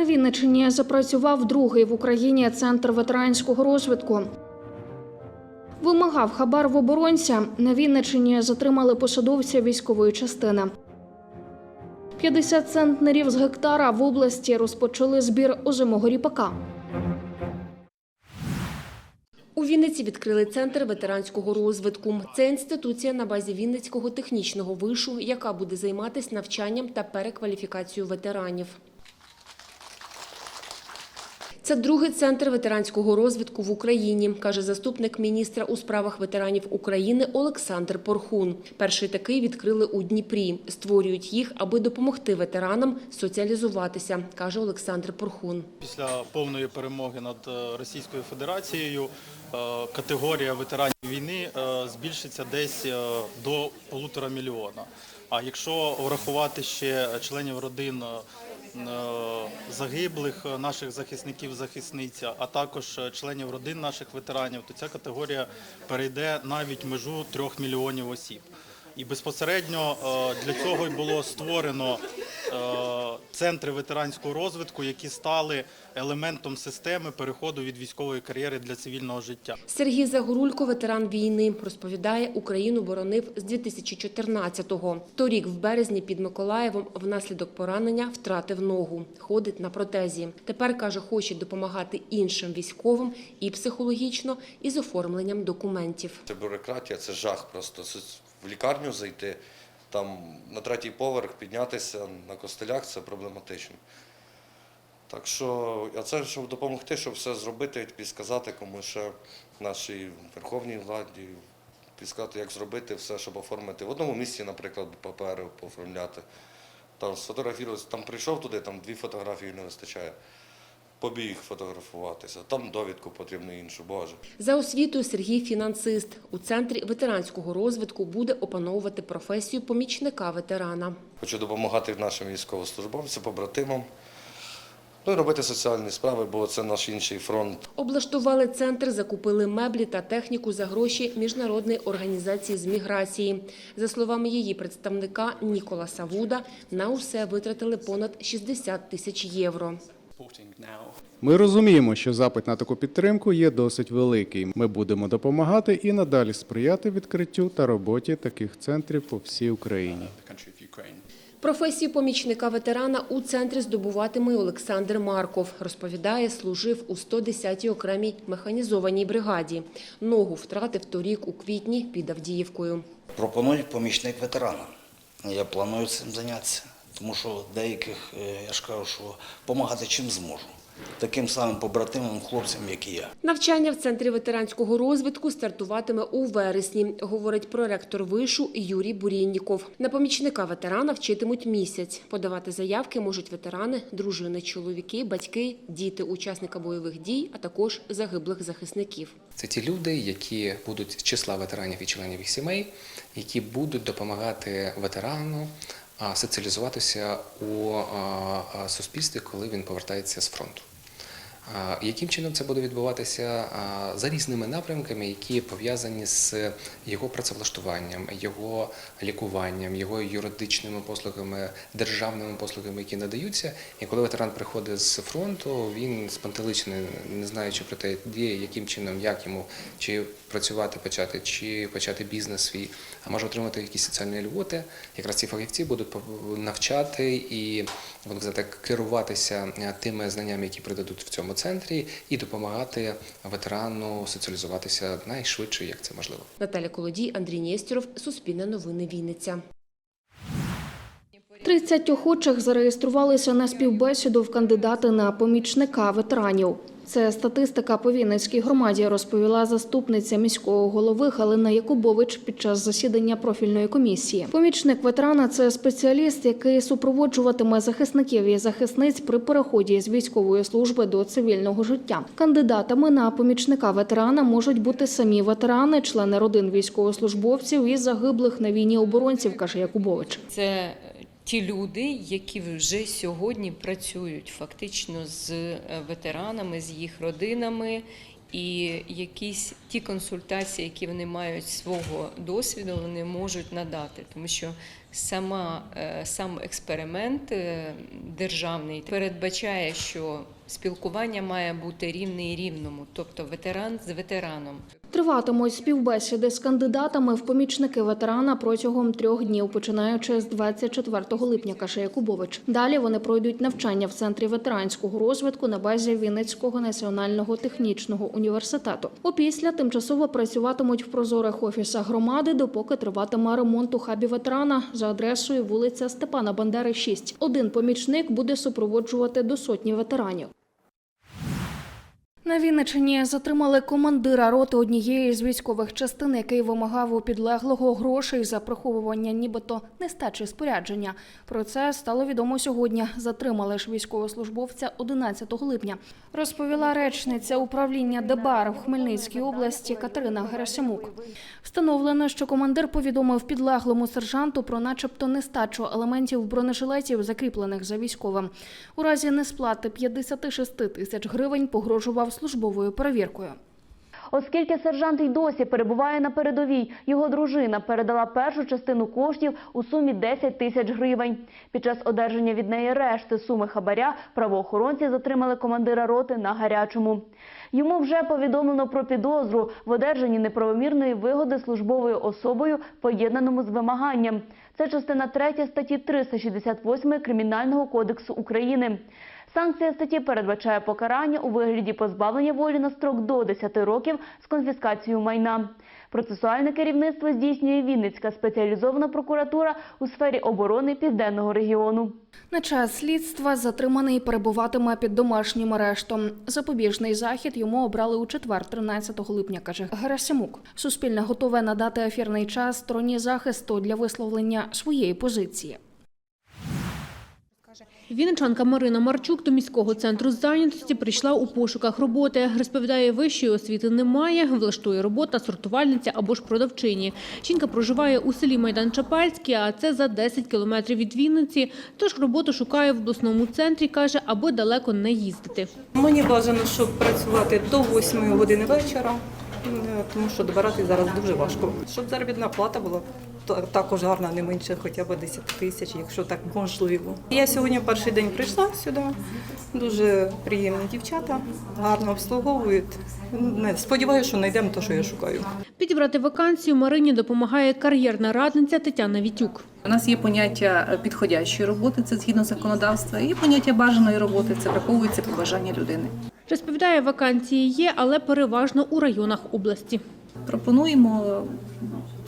На Вінниччині запрацював другий в Україні центр ветеранського розвитку. Вимагав хабар в оборонця. На Вінниччині затримали посадовця військової частини. 50 центнерів з гектара в області розпочали збір озимого ріпака. У Вінниці відкрили центр ветеранського розвитку. Це інституція на базі Вінницького технічного вишу, яка буде займатися навчанням та перекваліфікацією ветеранів. Це другий центр ветеранського розвитку в Україні, каже заступник міністра у справах ветеранів України Олександр Порхун. Перший такий відкрили у Дніпрі. Створюють їх, аби допомогти ветеранам соціалізуватися, каже Олександр Порхун. Після повної перемоги над е, Російською Федерацією е, категорія ветеранів війни е, збільшиться десь до полутора мільйона. А якщо врахувати ще членів родин загиблих е, наших захисників, захисниця, а також е, членів родин наших ветеранів, то ця категорія перейде навіть межу трьох мільйонів осіб. І безпосередньо е, для цього й було створено е, центри ветеранського розвитку, які стали елементом системи переходу від військової кар'єри для цивільного життя. Сергій Загорулько, ветеран війни, розповідає, Україну боронив з 2014-го. Торік, в березні, під Миколаєвом внаслідок поранення втратив ногу. Ходить на протезі. Тепер, каже, хоче допомагати іншим військовим і психологічно, і з оформленням документів. Це бюрократія, це жах. Просто в лікарню зайти, там на третій поверх піднятися на костелях це проблематично. Так що, а це щоб допомогти, щоб все зробити, підсказати комусь ще нашій верховній владі, підсказати, як зробити все, щоб оформити. В одному місці, наприклад, папери пооформляти. Там сфотографіруватися, там прийшов туди, там дві фотографії не вистачає. Побіг фотографуватися, там довідку потрібно іншу, боже. За освітою Сергій фінансист. У центрі ветеранського розвитку буде опановувати професію помічника ветерана. Хочу допомагати нашим військовослужбовцям, побратимам. Ну і робити соціальні справи, бо це наш інший фронт. Облаштували центр, закупили меблі та техніку за гроші міжнародної організації з міграції. За словами її представника Нікола Савуда, на усе витратили понад 60 тисяч євро. Ми розуміємо, що запит на таку підтримку є досить великий. Ми будемо допомагати і надалі сприяти відкриттю та роботі таких центрів по всій Україні. Професію помічника ветерана у центрі здобуватиме Олександр Марков. Розповідає, служив у 110-й окремій механізованій бригаді. Ногу втратив торік у квітні під Авдіївкою. Пропонують помічник ветерана. Я планую цим зайнятися, тому що деяких, е, я ж кажу, що допомагати чим зможу. Таким самим побратимам, хлопцям, як і я. Навчання в центрі ветеранського розвитку стартуватиме у вересні, говорить проректор вишу Юрій Бурєнніков. На помічника ветерана вчитимуть місяць. Подавати заявки можуть ветерани, дружини, чоловіки, батьки, діти учасника бойових дій, а також загиблих захисників. Це ті люди, які будуть з числа ветеранів і членів їх сімей, які будуть допомагати ветерану соціалізуватися у суспільстві, коли він повертається з фронту. Яким чином це буде відбуватися за різними напрямками, які пов'язані з його працевлаштуванням, його лікуванням, його юридичними послугами, державними послугами, які надаються. І коли ветеран приходить з фронту, він спантеличений, не знаючи про те, де, яким чином, як йому чи працювати почати, чи почати бізнес свій, а може отримати якісь соціальні льготи. Якраз ці фахівці будуть навчати і будемо казати, керуватися е, тими знаннями, які придадуть в цьому центрі, і допомагати ветерану соціалізуватися найшвидше, як це можливо. Наталя Колодій, Андрій Нєстєров, Суспільне новини Вінниця. 30 охочих зареєструвалися на співбесіду в кандидати на помічника ветеранів. Це статистика по Вінницькій громаді, розповіла заступниця міського голови Галина Якубович під час засідання профільної комісії. Помічник ветерана це спеціаліст, який супроводжуватиме захисників і захисниць при переході з військової служби до цивільного життя. Кандидатами на помічника ветерана можуть бути самі ветерани, члени родин військовослужбовців і загиблих на війні оборонців, каже Якубович. Це ті люди, які вже сьогодні працюють фактично з е, ветеранами, з їх родинами І якісь ті консультації, які вони мають свого досвіду, вони можуть надати, тому що сама, е, сам експеримент е, державний передбачає, що спілкування має бути рівне і рівному, тобто ветеран з ветераном. Триватимуть співбесіди з кандидатами в помічники ветерана протягом трьох днів, починаючи з 24 липня, каже Якубович. Далі вони пройдуть навчання в центрі ветеранського розвитку на базі Вінницького національного технічного університету. Опісля тимчасово працюватимуть в прозорих офісах громади, допоки триватиме ремонт у хабі ветерана за адресою вулиця Степана Бандери, 6. Один помічник буде супроводжувати до сотні ветеранів. На Вінниччині затримали командира роти однієї з військових частин, який вимагав у підлеглого грошей за приховування нібито нестачі спорядження. Про це стало відомо сьогодні. Затримали ж військовослужбовця 11 липня. Розповіла речниця управління ДБАР в Хмельницькій області Катерина Герасимук. Встановлено, що командир повідомив підлеглому сержанту про начебто нестачу елементів бронежилетів, закріплених за військовим. У разі несплати 56 тисяч гривень погрожував службовою перевіркою. Оскільки сержант й досі перебуває на передовій, його дружина передала першу частину коштів у сумі 10 тисяч гривень. Під час одержання від неї решти суми хабаря правоохоронці затримали командира роти на гарячому. Йому вже повідомлено про підозру в одержанні неправомірної вигоди службовою особою, поєднаному з вимаганням. Це частина 3 статті 368 Кримінального кодексу України. Санкція статті передбачає покарання у вигляді позбавлення волі на строк до 10 років з конфіскацією майна. Процесуальне керівництво здійснює Вінницька спеціалізована прокуратура у сфері оборони південного регіону. На час слідства затриманий перебуватиме під домашнім арештом. Запобіжний захід йому обрали у четвер, 13 липня, каже Герасимук. Суспільне готове надати ефірний час стороні захисту для висловлення своєї позиції. Вінничанка Марина Марчук до міського центру зайнятості прийшла у пошуках роботи. Розповідає, вищої освіти немає, влаштує робота сортувальниця або ж продавчині. Жінка проживає у селі Майдан Чапальський, а це за 10 кілометрів від Вінниці. Тож роботу шукає в обласному центрі, каже, аби далеко не їздити. Мені бажано, щоб працювати до 8 години вечора, тому що добирати зараз дуже важко. Щоб заробітна плата була також гарна, не менше хоча б 10 тисяч, якщо так можливо. Я сьогодні перший день прийшла сюди. Дуже приємні дівчата, гарно обслуговують. Не сподіваюся, що знайдемо те, що я шукаю. Підібрати вакансію Марині допомагає кар'єрна радниця Тетяна Вітюк. У нас є поняття е, підходящої роботи, це згідно законодавства, і поняття бажаної роботи це враховується побажання людини. Розповідає, вакансії є, але переважно у районах області. Пропонуємо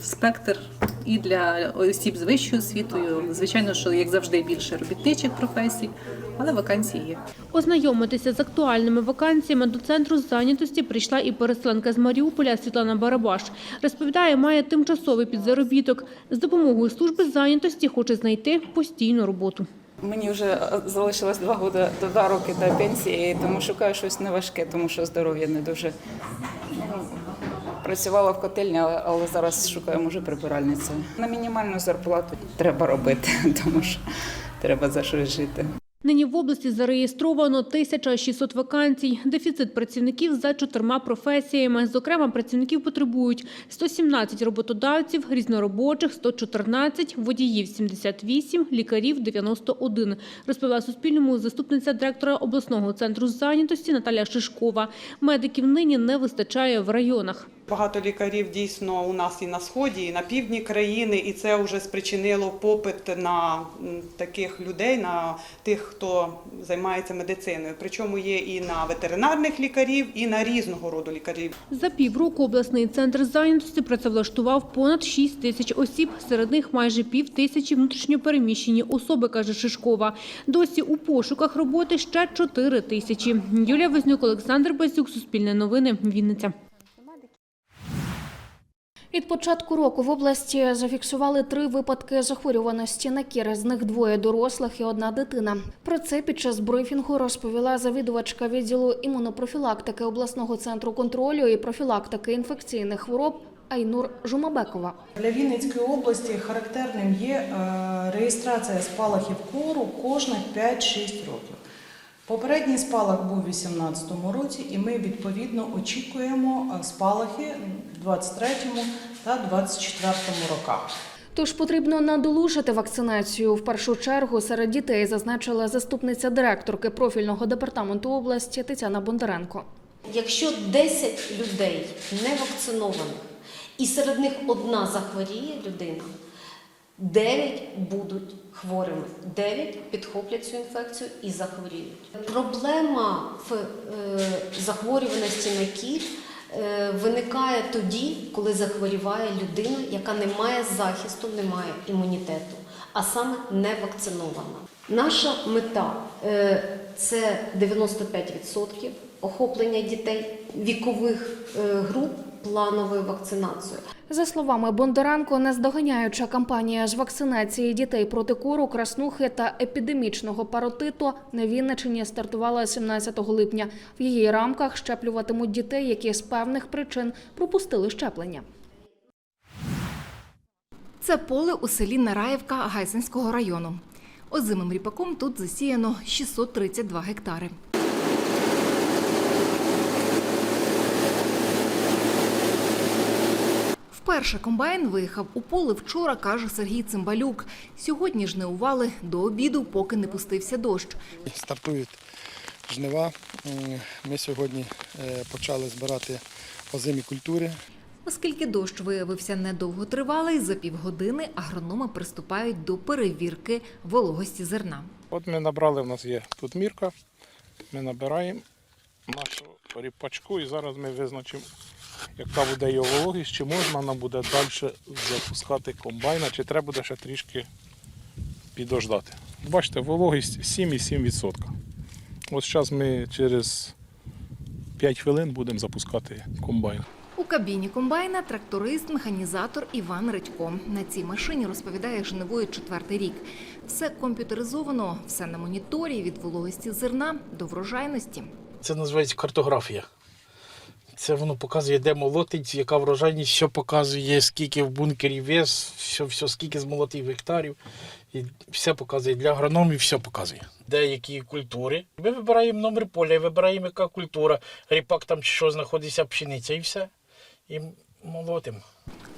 спектр і для осіб з вищою освітою. Звичайно, що як завжди більше робітничих професій, але вакансії є. Ознайомитися з актуальними вакансіями до центру зайнятості прийшла і переселенка з Маріуполя Світлана Барабаш. Розповідає, має тимчасовий підзаробіток. З допомогою служби зайнятості хоче знайти постійну роботу. Мені вже е, залишилось два до два роки до пенсії, тому шукаю щось неважке, тому що здоров'я не дуже. Ну, Працювала в котельні, але, але зараз шукаю може прибиральницю. На мінімальну зарплату треба робити, тому що треба за щось жити. Нині в області зареєстровано 1600 вакансій. Дефіцит працівників за чотирма професіями. Зокрема, працівників потребують 117 роботодавців, різноробочих – 114, водіїв – 78, лікарів – 91, розповіла Суспільному заступниця директора обласного центру зайнятості Наталя Шишкова. Медиків нині не вистачає в районах. Багато лікарів дійсно у нас і на сході, і на півдні країни, і це вже спричинило попит на таких людей, на тих, хто займається медициною. Причому є і на ветеринарних лікарів, і на різного роду лікарів. За півроку обласний центр зайнятості працевлаштував понад 6 тисяч осіб. Серед них майже пів тисячі внутрішньопереміщені особи, каже Шишкова. Досі у пошуках роботи ще 4 тисячі. Юлія Вознюк, Олександр Базюк, Суспільне новини, Вінниця. Від початку року в області зафіксували три випадки захворюваності на кір. З них двоє дорослих і одна дитина. Про це під час брифінгу розповіла завідувачка відділу імунопрофілактики обласного центру контролю і профілактики інфекційних хвороб Айнур Жумабекова. Для Вінницької області характерним є е, реєстрація спалахів кору кожних 5-6 років. Попередній спалах був у 2018 році, і ми відповідно очікуємо е, спалахи в 2023 та 2024 роках. Тож потрібно надолужити вакцинацію. В першу чергу серед дітей зазначила заступниця директорки профільного департаменту області Тетяна Бондаренко. Якщо 10 людей не вакцинованих, і серед них одна захворіє людина, 9 будуть хворими, 9 підхоплять цю інфекцію і захворіють. Проблема в е, захворюваності на кір е, виникає тоді, коли захворіває людина, яка не має захисту, не має імунітету, а саме не вакцинована. Наша мета е, це 95% охоплення дітей вікових груп плановою вакцинацією. За словами Бондаренко, наздоганяюча кампанія з вакцинації дітей проти кору, краснухи та епідемічного паротиту на Вінниччині стартувала 17 липня. В її рамках щеплюватимуть дітей, які з певних причин пропустили щеплення. Це поле у селі Нараївка Гайсинського району. Озимим ріпаком тут засіяно 632 гектари. Вперше комбайн виїхав у поле вчора, каже Сергій Цимбалюк. Сьогодні жнивували до обіду, поки не пустився дощ. Стартують жнива. Ми сьогодні е, почали збирати озимі культури. Оскільки дощ виявився недовготривалий, за півгодини агрономи приступають до перевірки вологості зерна. От ми набрали, в нас є тут мірка. Ми набираємо нашу ріпачку і зараз ми визначимо, яка буде його вологість, чи можна нам буде далі запускати комбайна, чи треба буде ще трішки підождати. Бачите, вологість 7,7%. Ось зараз ми через 5 хвилин будемо запускати комбайн. У кабіні комбайна тракторист, механізатор Іван Редько. На цій машині розповідає, жнивує четвертий рік. Все комп'ютеризовано, все на моніторі від вологості зерна до врожайності. Це називається картографія. Це воно показує, де молотить, яка врожайність, що показує, скільки в бункері вес, все, все, скільки змолотив гектарів. І все показує для агрономів, все показує. Деякі культури. Ми вибираємо номер поля, вибираємо, яка культура, ріпак там що знаходиться, пшениця і все. І молотимо.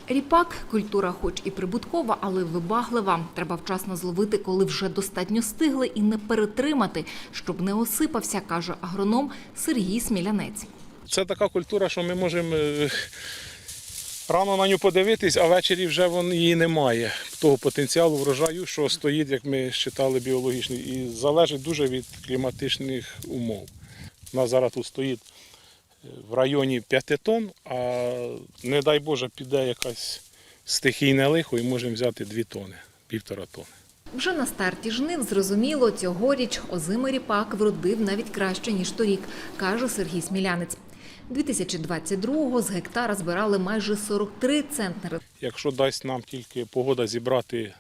Ріпак культура, хоч і прибуткова, але вибаглива. Треба вчасно зловити, коли вже достатньо стигли, і не перетримати, щоб не осипався, каже агроном Сергій Смілянець. Це така культура, що ми можемо е, рано на нього подивитись, а ввечері вже її немає. Того потенціалу врожаю, що стоїть, як ми считали, біологічний, і залежить дуже від кліматичних умов. У нас зараз тут стоїть е, в районі 5 тонн, а не дай Боже, піде якась стихійне лихо і можемо взяти 2 тонни, півтора тонни. Вже на старті жнив зрозуміло, цьогоріч озимий ріпак вродив навіть краще, ніж торік, каже Сергій Смілянець. 2022-го з гектара збирали майже 43 центнери. Якщо дасть нам тільки погода зібрати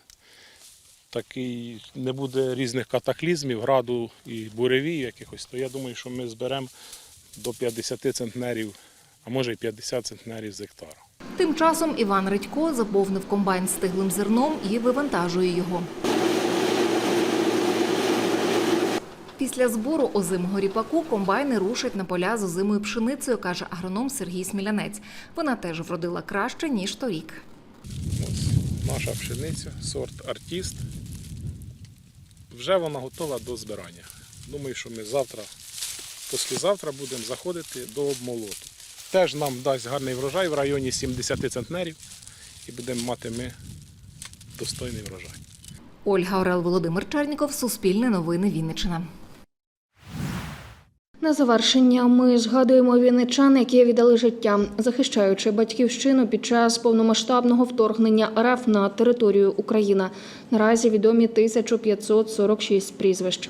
такий, не буде різних катаклізмів, граду і буревій якихось, то я думаю, що ми зберемо до 50 центнерів, а може і 50 центнерів з гектара. Тим часом Іван Редько заповнив комбайн стиглим зерном і вивантажує його. Після збору озимого ріпаку комбайни рушать на поля з озимою пшеницею, каже агроном Сергій Смілянець. Вона теж вродила краще, ніж торік. Ось наша пшениця, сорт артіст. Вже вона готова до збирання. Думаю, що ми завтра, післязавтра будемо заходити до обмолоту. Теж нам дасть гарний врожай в районі 70 центнерів і будемо мати ми достойний врожай. Ольга Орел, Володимир Черніков, Суспільне новини Вінниччина. На завершення ми згадуємо вінничан, які віддали життя, захищаючи батьківщину під час повномасштабного вторгнення РФ на територію України. Наразі відомі 1546 прізвищ.